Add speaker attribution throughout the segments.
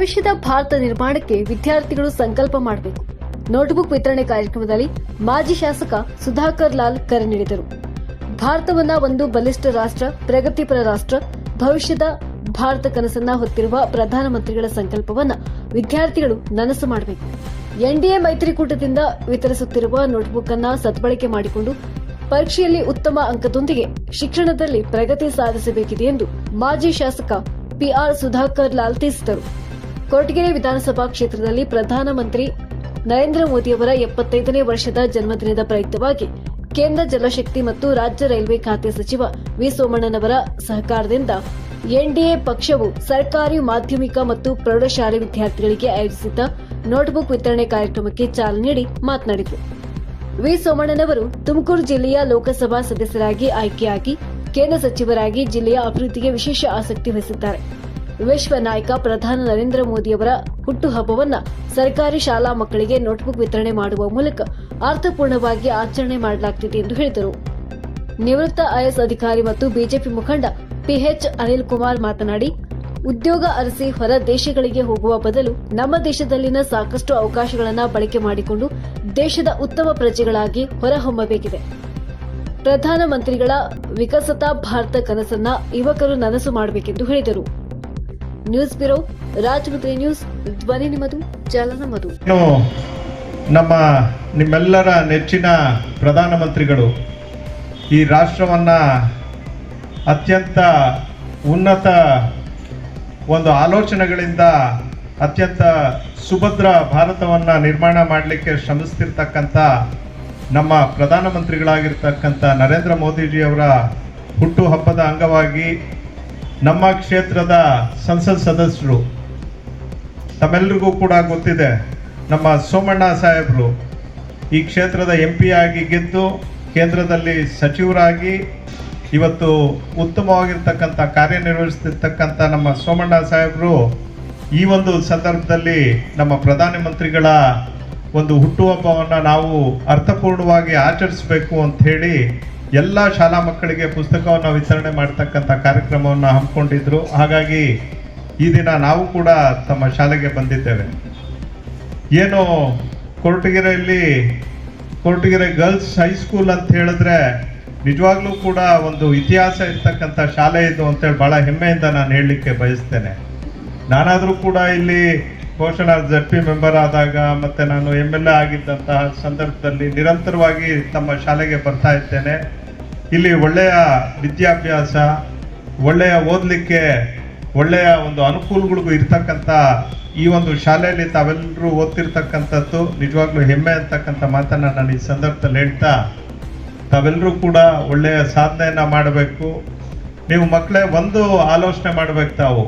Speaker 1: ಭವಿಷ್ಯದ ಭಾರತ ನಿರ್ಮಾಣಕ್ಕೆ ವಿದ್ಯಾರ್ಥಿಗಳು ಸಂಕಲ್ಪ ಮಾಡಬೇಕು. ನೋಟ್ಬುಕ್ ವಿತರಣೆ ಕಾರ್ಯಕ್ರಮದಲ್ಲಿ ಮಾಜಿ ಶಾಸಕ ಸುಧಾಕರ್ ಲಾಲ್ ಕರೆ ನೀಡಿದರು. ಭಾರತವನ್ನ ಒಂದು ಬಲಿಷ್ಠ ರಾಷ್ಟ್ರ, ಪ್ರಗತಿಪರ ರಾಷ್ಟ್ರ, ಭವಿಷ್ಯದ ಭಾರತ ಕನಸನ್ನ ಹೊತ್ತಿರುವ ಪ್ರಧಾನಮಂತ್ರಿಗಳ ಸಂಕಲ್ಪವನ್ನ ವಿದ್ಯಾರ್ಥಿಗಳು ನನಸು ಮಾಡಬೇಕು. ಎನ್ಡಿಎ ಮೈತ್ರಿಕೂಟದಿಂದ ವಿತರಿಸುತ್ತಿರುವ ನೋಟ್ಬುಕ್ ಅನ್ನ ಸದ್ಬಳಕೆ ಮಾಡಿಕೊಂಡು ಪರೀಕ್ಷೆಯಲ್ಲಿ ಉತ್ತಮ ಅಂಕದೊಂದಿಗೆ ಶಿಕ್ಷಣದಲ್ಲಿ ಪ್ರಗತಿ ಸಾಧಿಸಬೇಕಿದೆ ಎಂದು ಮಾಜಿ ಶಾಸಕ ಪಿಆರ್ ಸುಧಾಕರ್ ಲಾಲ್ ತಿಳಿಸಿದರು. ಕೊರಟಗೆರೆ ವಿಧಾನಸಭಾ ಕ್ಷೇತ್ರದಲ್ಲಿ ಪ್ರಧಾನಮಂತ್ರಿ ನರೇಂದ್ರ ಮೋದಿಯವರ ಎಪ್ಪತ್ತೈದನೇ ವರ್ಷದ ಜನ್ಮದಿನದ ಪ್ರಯುಕ್ತವಾಗಿ ಕೇಂದ್ರ ಜಲಶಕ್ತಿ ಮತ್ತು ರಾಜ್ಯ ರೈಲ್ವೆ ಖಾತೆ ಸಚಿವ ವಿ ಸೋಮಣ್ಣನವರ ಸಹಕಾರದಿಂದ ಎನ್ಡಿಎ ಪಕ್ಷವು ಸರ್ಕಾರಿ ಮಾಧ್ಯಮಿಕ ಮತ್ತು ಪ್ರೌಢಶಾಲೆ ವಿದ್ಯಾರ್ಥಿಗಳಿಗೆ ಆಯೋಜಿಸಿದ್ದ ನೋಟ್ಬುಕ್ ವಿತರಣೆ ಕಾರ್ಯಕ್ರಮಕ್ಕೆ ಚಾಲನೆ ನೀಡಿ ಮಾತನಾಡಿದರು. ವಿ ಸೋಮಣ್ಣನವರು ತುಮಕೂರು ಜಿಲ್ಲೆಯ ಲೋಕಸಭಾ ಸದಸ್ಯರಾಗಿ ಆಯ್ಕೆಯಾಗಿ ಕೇಂದ್ರ ಸಚಿವರಾಗಿ ಜಿಲ್ಲೆಯ ಅಭಿವೃದ್ಧಿಗೆ ವಿಶೇಷ ಆಸಕ್ತಿ ವಹಿಸಿದ್ದಾರೆ. ವಿಶ್ವ ನಾಯಕ ಪ್ರಧಾನಿ ನರೇಂದ್ರ ಮೋದಿಯವರ ಹುಟ್ಟುಹಬ್ಬವನ್ನ ಸರ್ಕಾರಿ ಶಾಲಾ ಮಕ್ಕಳಿಗೆ ನೋಟ್ಬುಕ್ ವಿತರಣೆ ಮಾಡುವ ಮೂಲಕ ಅರ್ಥಪೂರ್ಣವಾಗಿ ಆಚರಣೆ ಮಾಡಲಾಗ್ತಿದೆ ಎಂದು ಹೇಳಿದರು. ನಿವೃತ್ತ ಐಎಸ್ ಅಧಿಕಾರಿ ಮತ್ತು ಬಿಜೆಪಿ ಮುಖಂಡ ಪಿಎಚ್ ಅನಿಲ್ ಕುಮಾರ್ ಮಾತನಾಡಿ, ಉದ್ಯೋಗ ಅರಸಿ ಹೊರ ದೇಶಗಳಿಗೆ ಹೋಗುವ ಬದಲು ನಮ್ಮ ದೇಶದಲ್ಲಿನ ಸಾಕಷ್ಟು ಅವಕಾಶಗಳನ್ನು ಬಳಕೆ ಮಾಡಿಕೊಂಡು ದೇಶದ ಉತ್ತಮ ಪ್ರಜೆಗಳಾಗಿ ಹೊರಹೊಮ್ಮಬೇಕಿದೆ. ಪ್ರಧಾನಮಂತ್ರಿಗಳ ವಿಕಸಿತ ಭಾರತ ಕನಸನ್ನ ಯುವಕರು ನನಸು ಮಾಡಬೇಕೆಂದು ಹೇಳಿದರು. ನ್ಯೂಸ್ ಬ್ಯೂರೋ ರಾಜಮುದ್ರಿ ನ್ಯೂಸ್, ಧ್ವನಿ ನಿಮ್ಮದು ಜಲ ನಮ್ಮದು.
Speaker 2: ನಮ್ಮ ನಿಮ್ಮೆಲ್ಲರ ನೆಚ್ಚಿನ ಪ್ರಧಾನಮಂತ್ರಿಗಳು ಈ ರಾಷ್ಟ್ರವನ್ನು ಅತ್ಯಂತ ಉನ್ನತ ಒಂದು ಆಲೋಚನೆಗಳಿಂದ ಅತ್ಯಂತ ಸುಭದ್ರ ಭಾರತವನ್ನು ನಿರ್ಮಾಣ ಮಾಡಲಿಕ್ಕೆ ಶ್ರಮಿಸ್ತಿರ್ತಕ್ಕಂಥ ನಮ್ಮ ಪ್ರಧಾನಮಂತ್ರಿಗಳಾಗಿರ್ತಕ್ಕಂಥ ನರೇಂದ್ರ ಮೋದಿಜಿಯವರ ಹುಟ್ಟುಹಬ್ಬದ ಅಂಗವಾಗಿ ನಮ್ಮ ಕ್ಷೇತ್ರದ ಸಂಸತ್ ಸದಸ್ಯರು ತಮ್ಮೆಲ್ಲರಿಗೂ ಕೂಡ ಗೊತ್ತಿದೆ, ನಮ್ಮ ಸೋಮಣ್ಣ ಸಾಹೇಬರು ಈ ಕ್ಷೇತ್ರದ ಎಂ ಪಿ ಆಗಿ ಗೆದ್ದು ಕೇಂದ್ರದಲ್ಲಿ ಸಚಿವರಾಗಿ ಇವತ್ತು ಉತ್ತಮವಾಗಿರ್ತಕ್ಕಂಥ ಕಾರ್ಯನಿರ್ವಹಿಸ್ತಿರ್ತಕ್ಕಂಥ ನಮ್ಮ ಸೋಮಣ್ಣ ಸಾಹೇಬರು ಈ ಒಂದು ಸಂದರ್ಭದಲ್ಲಿ ನಮ್ಮ ಪ್ರಧಾನಮಂತ್ರಿಗಳ ಒಂದು ಹುಟ್ಟುಹಬ್ಬವನ್ನು ನಾವು ಅರ್ಥಪೂರ್ಣವಾಗಿ ಆಚರಿಸಬೇಕು ಹೇಳಿ ಎಲ್ಲ ಶಾಲಾ ಮಕ್ಕಳಿಗೆ ಪುಸ್ತಕವನ್ನು ವಿತರಣೆ ಮಾಡ್ತಕ್ಕಂಥ ಕಾರ್ಯಕ್ರಮವನ್ನು ಹಮ್ಮಿಕೊಂಡಿದ್ರು. ಹಾಗಾಗಿ ಈ ದಿನ ನಾವು ಕೂಡ ತಮ್ಮ ಶಾಲೆಗೆ ಬಂದಿದ್ದೇವೆ. ಏನು ಕೊರಟಗೆರೆಯಲ್ಲಿ, ಕೊರಟಗೆರೆ ಗರ್ಲ್ಸ್ ಹೈಸ್ಕೂಲ್ ಅಂತ ಹೇಳಿದ್ರೆ ನಿಜವಾಗ್ಲೂ ಕೂಡ ಒಂದು ಇತಿಹಾಸ ಇರ್ತಕ್ಕಂಥ ಶಾಲೆ ಇದು ಅಂತೇಳಿ ಭಾಳ ಹೆಮ್ಮೆಯಿಂದ ನಾನು ಹೇಳಲಿಕ್ಕೆ ಬಯಸ್ತೇನೆ. ನಾನಾದರೂ ಕೂಡ ಇಲ್ಲಿ ಘೋಷಣಾ ಜಡ್ ಪಿ ಮೆಂಬರ್ ಆದಾಗ ಮತ್ತು ನಾನು ಎಂ ಎಲ್ ಎ ಆಗಿದ್ದಂತಹ ಸಂದರ್ಭದಲ್ಲಿ ನಿರಂತರವಾಗಿ ತಮ್ಮ ಶಾಲೆಗೆ ಬರ್ತಾ ಇದ್ದೇನೆ. ಇಲ್ಲಿ ಒಳ್ಳೆಯ ವಿದ್ಯಾಭ್ಯಾಸ, ಒಳ್ಳೆಯ ಓದಲಿಕ್ಕೆ, ಒಳ್ಳೆಯ ಒಂದು ಅನುಕೂಲಗಳಿಗೂ ಇರ್ತಕ್ಕಂಥ ಈ ಒಂದು ಶಾಲೆಯಲ್ಲಿ ತಾವೆಲ್ಲರೂ ಓದ್ತಿರ್ತಕ್ಕಂಥದ್ದು, ನಿಜವಾಗ್ಲೂ ಹೆಮ್ಮೆ ಅಂತಕ್ಕಂಥ ಮಾತನ್ನು ನಾನು ಈ ಸಂದರ್ಭದಲ್ಲಿ ಹೇಳ್ತಾ, ತಾವೆಲ್ಲರೂ ಕೂಡ ಒಳ್ಳೆಯ ಸಾಧನೆಯನ್ನು ಮಾಡಬೇಕು. ನೀವು ಮಕ್ಕಳೇ, ಒಂದು ಆಲೋಚನೆ ಮಾಡಬೇಕು ತಾವು.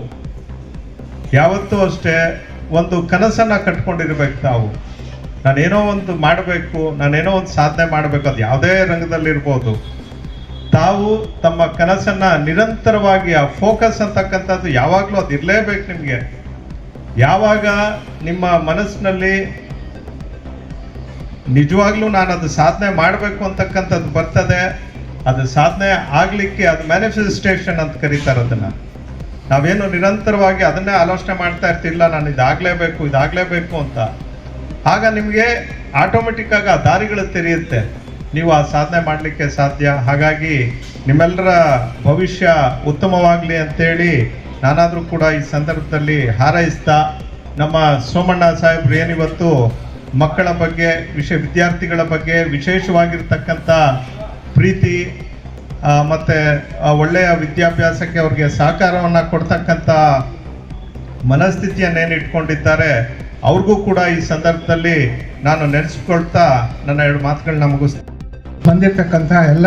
Speaker 2: ಯಾವತ್ತೂ ಅಷ್ಟೇ ಒಂದು ಕನಸನ್ನು ಕಟ್ಕೊಂಡಿರ್ಬೇಕು ತಾವು ನಾನೇನೋ ಒಂದು ಮಾಡಬೇಕು, ನಾನೇನೋ ಒಂದು ಸಾಧನೆ ಮಾಡಬೇಕು, ಅದು ಯಾವುದೇ ರಂಗದಲ್ಲಿರ್ಬೋದು. ತಾವು ತಮ್ಮ ಕನಸನ್ನ ನಿರಂತರವಾಗಿ, ಆ ಫೋಕಸ್ ಅಂತಕ್ಕಂಥದ್ದು ಯಾವಾಗಲೂ ಅದು ಇರಲೇಬೇಕು ನಿಮಗೆ. ಯಾವಾಗ ನಿಮ್ಮ ಮನಸ್ಸಿನಲ್ಲಿ ನಿಜವಾಗ್ಲೂ ನಾನು ಅದು ಸಾಧನೆ ಮಾಡಬೇಕು ಅಂತಕ್ಕಂಥದ್ದು ಬರ್ತದೆ, ಅದು ಸಾಧನೆ ಆಗಲಿಕ್ಕೆ ಅದು ಮ್ಯಾನಿಫೆಸ್ಟೇಷನ್ ಅಂತ ಕರೀತಾರೆ ಅದನ್ನು. ನಾವೇನು ನಿರಂತರವಾಗಿ ಅದನ್ನೇ ಆಲೋಚನೆ ಮಾಡ್ತಾ ಇರ್ತಿಲ್ಲ, ನಾನು ಇದಾಗಲೇಬೇಕು ಇದಾಗಲೇಬೇಕು ಅಂತ. ಆಗ ನಿಮಗೆ ಆಟೋಮೆಟಿಕ್ ಆಗಿ ಆ ದಾರಿಗಳು ತೆರೆಯುತ್ತೆ. ನೀವು ಆ ಸಾಧನೆ ಮಾಡಲಿಕ್ಕೆ ಸಾಧ್ಯ. ಹಾಗಾಗಿ ನಿಮ್ಮೆಲ್ಲರ ಭವಿಷ್ಯ ಉತ್ತಮವಾಗಲಿ ಅಂತೇಳಿ ನಾನಾದರೂ ಕೂಡ ಈ ಸಂದರ್ಭದಲ್ಲಿ ಹಾರೈಸ್ತಾ, ನಮ್ಮ ಸೋಮಣ್ಣ ಸಾಹೇಬ್ರು ಏನಿವತ್ತು ಮಕ್ಕಳ ಬಗ್ಗೆ ವಿಷಯ ವಿದ್ಯಾರ್ಥಿಗಳ ಬಗ್ಗೆ ವಿಶೇಷವಾಗಿರ್ತಕ್ಕಂಥ ಪ್ರೀತಿ ಮತ್ತೆ ಒಳ್ಳೆಯ ವಿದ್ಯಾಭ್ಯಾಸಕ್ಕೆ ಅವ್ರಿಗೆ ಸಹಕಾರವನ್ನು ಕೊಡ್ತಕ್ಕಂಥ ಮನಸ್ಥಿತಿಯನ್ನೇನು ಇಟ್ಕೊಂಡಿದ್ದಾರೆ, ಅವ್ರಿಗೂ ಕೂಡ ಈ ಸಂದರ್ಭದಲ್ಲಿ ನಾನು ನೆನೆಸ್ಕೊಳ್ತಾ ನನ್ನ ಎರಡು ಮಾತುಗಳನ್ನ ಮುಗಿಸ್ತೀನಿ.
Speaker 3: ಬಂದಿರತಕ್ಕಂಥ ಎಲ್ಲ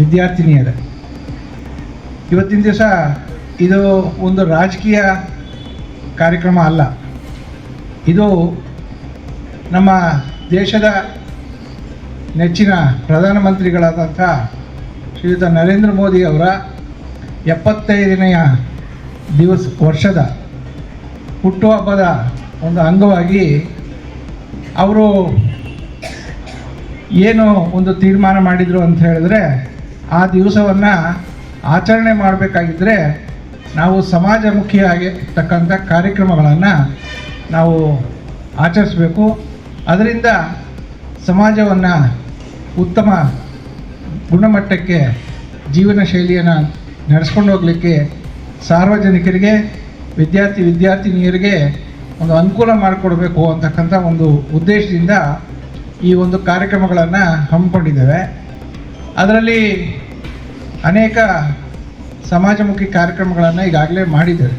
Speaker 3: ವಿದ್ಯಾರ್ಥಿನಿಯರೇ, ಇವತ್ತಿನ ದಿವಸ ಇದು ಒಂದು ರಾಜಕೀಯ ಕಾರ್ಯಕ್ರಮ ಅಲ್ಲ. ಇದು ನಮ್ಮ ದೇಶದ ನೆಚ್ಚಿನ ಪ್ರಧಾನಮಂತ್ರಿಗಳಾದಂಥ ಶ್ರೀಯುತ ನರೇಂದ್ರ ಮೋದಿ ಅವರ ಎಪ್ಪತ್ತೈದನೆಯ ದಿವಸ ವರ್ಷದ ಹುಟ್ಟುಹಬ್ಬದ ಒಂದು ಅಂಗವಾಗಿ ಅವರು ಏನು ಒಂದು ತೀರ್ಮಾನ ಮಾಡಿದರು ಅಂತ ಹೇಳಿದ್ರೆ ಆ ದಿವಸವನ್ನು ಆಚರಣೆ ಮಾಡಬೇಕಾಗಿದ್ದರೆ ನಾವು ಸಮಾಜಮುಖಿಯಾಗಿರ್ತಕ್ಕಂಥ ಕಾರ್ಯಕ್ರಮಗಳನ್ನು ನಾವು ಆಚರಿಸಬೇಕು. ಅದರಿಂದ ಸಮಾಜವನ್ನು ಉತ್ತಮ ಗುಣಮಟ್ಟಕ್ಕೆ ಜೀವನ ಶೈಲಿಯನ್ನು ನಡೆಸ್ಕೊಂಡು ಹೋಗಲಿಕ್ಕೆ ಸಾರ್ವಜನಿಕರಿಗೆ, ವಿದ್ಯಾರ್ಥಿ ವಿದ್ಯಾರ್ಥಿನಿಯರಿಗೆ ಒಂದು ಅನುಕೂಲ ಮಾಡಿಕೊಡ್ಬೇಕು ಅಂತಕ್ಕಂಥ ಒಂದು ಉದ್ದೇಶದಿಂದ ಈ ಒಂದು ಕಾರ್ಯಕ್ರಮಗಳನ್ನು ಹಮ್ಮಿಕೊಂಡಿದ್ದೇವೆ. ಅದರಲ್ಲಿ ಅನೇಕ ಸಮಾಜಮುಖಿ ಕಾರ್ಯಕ್ರಮಗಳನ್ನು ಈಗಾಗಲೇ ಮಾಡಿದ್ದೇವೆ.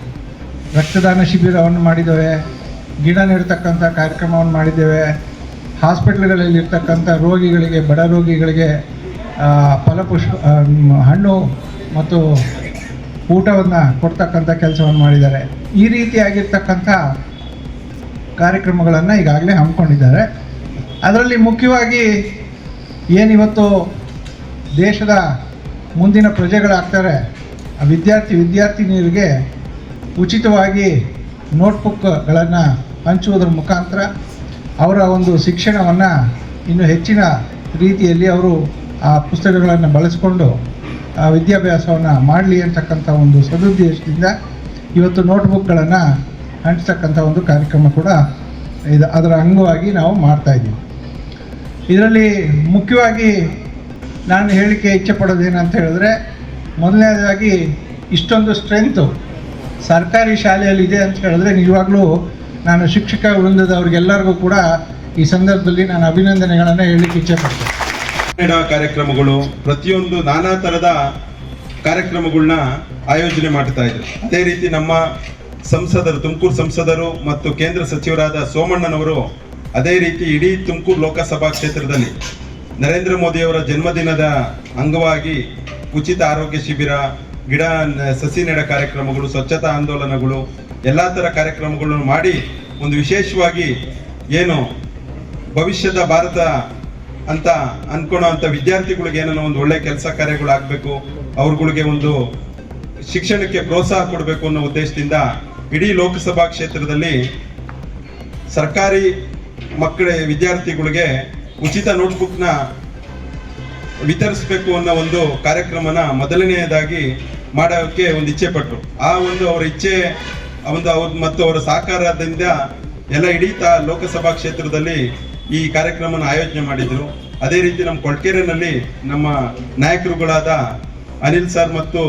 Speaker 3: ರಕ್ತದಾನ ಶಿಬಿರವನ್ನು ಮಾಡಿದ್ದೇವೆ, ಗಿಡ ನೆಡ್ತಕ್ಕಂಥ ಕಾರ್ಯಕ್ರಮವನ್ನು ಮಾಡಿದ್ದೇವೆ ಹಾಸ್ಪಿಟ್ಲ್ಗಳಲ್ಲಿರ್ತಕ್ಕಂಥ ರೋಗಿಗಳಿಗೆ, ಬಡ ರೋಗಿಗಳಿಗೆ ಫಲಪುಷ್ಪ ಹಣ್ಣು ಮತ್ತು ಊಟವನ್ನು ಕೊಡ್ತಕ್ಕಂಥ ಕೆಲಸವನ್ನು ಮಾಡಿದ್ದಾರೆ. ಈ ರೀತಿಯಾಗಿರ್ತಕ್ಕಂಥ ಕಾರ್ಯಕ್ರಮಗಳನ್ನು ಈಗಾಗಲೇ ಹಮ್ಮಿಕೊಂಡಿದ್ದಾರೆ. ಅದರಲ್ಲಿ ಮುಖ್ಯವಾಗಿ ಏನಿವತ್ತು ದೇಶದ ಮುಂದಿನ ಪ್ರಜೆಗಳಾಗ್ತಾರೆ ವಿದ್ಯಾರ್ಥಿ ವಿದ್ಯಾರ್ಥಿನಿಯರಿಗೆ ಉಚಿತವಾಗಿ ನೋಟ್ಬುಕ್ಗಳನ್ನು ಹಂಚುವುದರ ಮುಖಾಂತರ ಅವರ ಒಂದು ಶಿಕ್ಷಣವನ್ನು ಇನ್ನೂ ಹೆಚ್ಚಿನ ರೀತಿಯಲ್ಲಿ ಅವರು ಆ ಪುಸ್ತಕಗಳನ್ನು ಬಳಸಿಕೊಂಡು ಆ ವಿದ್ಯಾಭ್ಯಾಸವನ್ನು ಮಾಡಲಿ ಅಂತಕ್ಕಂಥ ಒಂದು ಸದುದ್ದೇಶದಿಂದ ಇವತ್ತು ನೋಟ್ಬುಕ್ಗಳನ್ನು ಹಂಚ್ತಕ್ಕಂಥ ಒಂದು ಕಾರ್ಯಕ್ರಮ ಕೂಡ ಇದು ಅದರ ಅಂಗವಾಗಿ ನಾವು ಮಾಡ್ತಾಯಿದ್ದೀವಿ ಇದರಲ್ಲಿ ಮುಖ್ಯವಾಗಿ ನಾನು ಹೇಳಿಕೆ ಇಚ್ಛೆ ಪಡೋದೇನಂತ ಹೇಳಿದ್ರೆ, ಮೊದಲನೇದಾಗಿ ಇಷ್ಟೊಂದು ಸ್ಟ್ರೆಂತು ಸರ್ಕಾರಿ ಶಾಲೆಯಲ್ಲಿ ಇದೆ ಅಂತ ಹೇಳಿದ್ರೆ ನಿಜವಾಗ್ಲೂ ನಾನು ಶಿಕ್ಷಕ ವೃಂದದವ್ರಿಗೆಲ್ಲರಿಗೂ ಕೂಡ ಈ ಸಂದರ್ಭದಲ್ಲಿ ನಾನು ಅಭಿನಂದನೆಗಳನ್ನು ಹೇಳಲಿಕ್ಕೆ ಇಚ್ಛೆ ಪಡ್ತೇನೆ.
Speaker 4: ಕಾರ್ಯಕ್ರಮಗಳು ಪ್ರತಿಯೊಂದು ನಾನಾ ಥರದ ಕಾರ್ಯಕ್ರಮಗಳನ್ನ ಆಯೋಜನೆ ಮಾಡ್ತಾ ಇದ್ರು. ಅದೇ ರೀತಿ ನಮ್ಮ ಸಂಸದರು, ತುಮಕೂರು ಸಂಸದರು ಮತ್ತು ಕೇಂದ್ರ ಸಚಿವರಾದ ಸೋಮಣ್ಣನವರು ಅದೇ ರೀತಿ ಇಡೀ ತುಮಕೂರು ಲೋಕಸಭಾ ಕ್ಷೇತ್ರದಲ್ಲಿ ನರೇಂದ್ರ ಮೋದಿಯವರ ಜನ್ಮದಿನದ ಅಂಗವಾಗಿ ಉಚಿತ ಆರೋಗ್ಯ ಶಿಬಿರ, ಗಿಡ, ಸಸಿ ನೆಡ ಕಾರ್ಯಕ್ರಮಗಳು, ಸ್ವಚ್ಛತಾ ಆಂದೋಲನಗಳು, ಎಲ್ಲಾ ಥರ ಕಾರ್ಯಕ್ರಮಗಳನ್ನು ಮಾಡಿ ಒಂದು ವಿಶೇಷವಾಗಿ ಏನು ಭವಿಷ್ಯದ ಭಾರತ ಅಂತ ಅನ್ಕೊಳ್ಳೋ ಅಂತ ವಿದ್ಯಾರ್ಥಿಗಳಿಗೆ ಏನೋ ಒಂದು ಒಳ್ಳೆ ಕೆಲಸ ಕಾರ್ಯಗಳಾಗಬೇಕು, ಅವ್ರಗಳಿಗೆ ಒಂದು ಶಿಕ್ಷಣಕ್ಕೆ ಪ್ರೋತ್ಸಾಹ ಕೊಡಬೇಕು ಅನ್ನೋ ಉದ್ದೇಶದಿಂದ ಇಡೀ ಲೋಕಸಭಾ ಕ್ಷೇತ್ರದಲ್ಲಿ ಸರ್ಕಾರಿ ಮಕ್ಕಳ ವಿದ್ಯಾರ್ಥಿಗಳಿಗೆ ಉಚಿತ ನೋಟ್ಬುಕ್ನ ವಿತರಿಸಬೇಕು ಅನ್ನೋ ಒಂದು ಕಾರ್ಯಕ್ರಮನ ಮೊದಲನೆಯದಾಗಿ ಮಾಡೋಕ್ಕೆ ಒಂದು ಇಚ್ಛೆ ಪಟ್ಟರು ಆ ಒಂದು ಅವರ ಇಚ್ಛೆ ಒಂದು ಅವ್ರ ಮತ್ತು ಅವರ ಸಹಕಾರದಿಂದ ಎಲ್ಲ ಇಡೀ ತಾ ಲೋಕಸಭಾ ಕ್ಷೇತ್ರದಲ್ಲಿ ಈ ಕಾರ್ಯಕ್ರಮನ ಆಯೋಜನೆ ಮಾಡಿದ್ರು. ಅದೇ ರೀತಿ ನಮ್ಮ ಕೊಳ್ಕೆರೆನಲ್ಲಿ ನಮ್ಮ ನಾಯಕರುಗಳಾದ ಅನಿಲ್ ಸರ್ ಮತ್ತು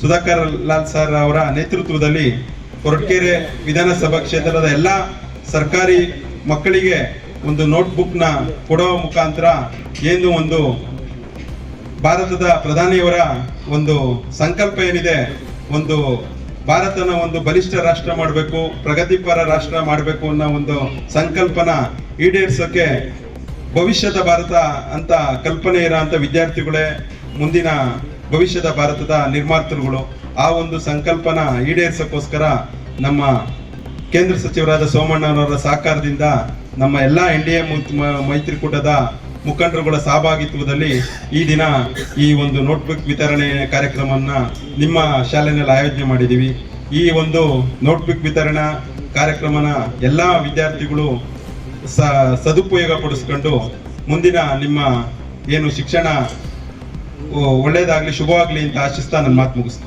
Speaker 4: ಸುಧಾಕರ್ ಲಾಲ್ ಸರ್ ಅವರ ನೇತೃತ್ವದಲ್ಲಿ ಕೊರಟಗೆರೆ ವಿಧಾನಸಭಾ ಕ್ಷೇತ್ರದ ಎಲ್ಲ ಸರ್ಕಾರಿ ಮಕ್ಕಳಿಗೆ ಒಂದು ನೋಟ್ಬುಕ್ನ ಕೊಡುವ ಮುಖಾಂತರ ಏನು ಒಂದು ಭಾರತದ ಪ್ರಧಾನಿಯವರ ಒಂದು ಸಂಕಲ್ಪ ಏನಿದೆ, ಒಂದು ಭಾರತನ ಒಂದು ಬಲಿಷ್ಠ ರಾಷ್ಟ್ರ ಮಾಡಬೇಕು, ಪ್ರಗತಿಪರ ರಾಷ್ಟ್ರ ಮಾಡಬೇಕು ಅನ್ನೋ ಒಂದು ಸಂಕಲ್ಪನ ಈಡೇರಿಸೋಕ್ಕೆ ಭವಿಷ್ಯದ ಭಾರತ ಅಂತ ಕಲ್ಪನೆ ಇರೋಂಥ ವಿದ್ಯಾರ್ಥಿಗಳೇ ಮುಂದಿನ ಭವಿಷ್ಯದ ಭಾರತದ ನಿರ್ಮಾತೃಗಳು. ಆ ಒಂದು ಸಂಕಲ್ಪನ ಈಡೇರಿಸೋಕ್ಕೋಸ್ಕರ ನಮ್ಮ ಕೇಂದ್ರ ಸಚಿವರಾದ ಸೋಮಣ್ಣನವರ ಸಹಕಾರದಿಂದ ನಮ್ಮ ಎಲ್ಲ ಎನ್ ಡಿ ಎ ಮೈತ್ರಿಕೂಟದ ಮುಖಂಡರುಗಳ ಸಹಭಾಗಿತ್ವದಲ್ಲಿ ಈ ದಿನ ಈ ಒಂದು ನೋಟ್ಬುಕ್ ವಿತರಣೆ ಕಾರ್ಯಕ್ರಮವನ್ನು ನಿಮ್ಮ ಶಾಲೆಯಲ್ಲಿ ಆಯೋಜನೆ ಮಾಡಿದ್ದೀವಿ. ಈ ಒಂದು ನೋಟ್ಬುಕ್ ವಿತರಣಾ ಕಾರ್ಯಕ್ರಮನ ಎಲ್ಲ ವಿದ್ಯಾರ್ಥಿಗಳು ಸ ಸದುಪಯೋಗ ಪಡಿಸ್ಕೊಂಡು ಮುಂದಿನ ನಿಮ್ಮ ಏನು ಶಿಕ್ಷಣ ಒಳ್ಳೆಯದಾಗಲಿ ಶುಭವಾಗಲಿ ಅಂತ ಆಶಿಸ್ತಾ ನನ್ನ ಮಾತು ಮುಗಿಸ್ತೀನಿ.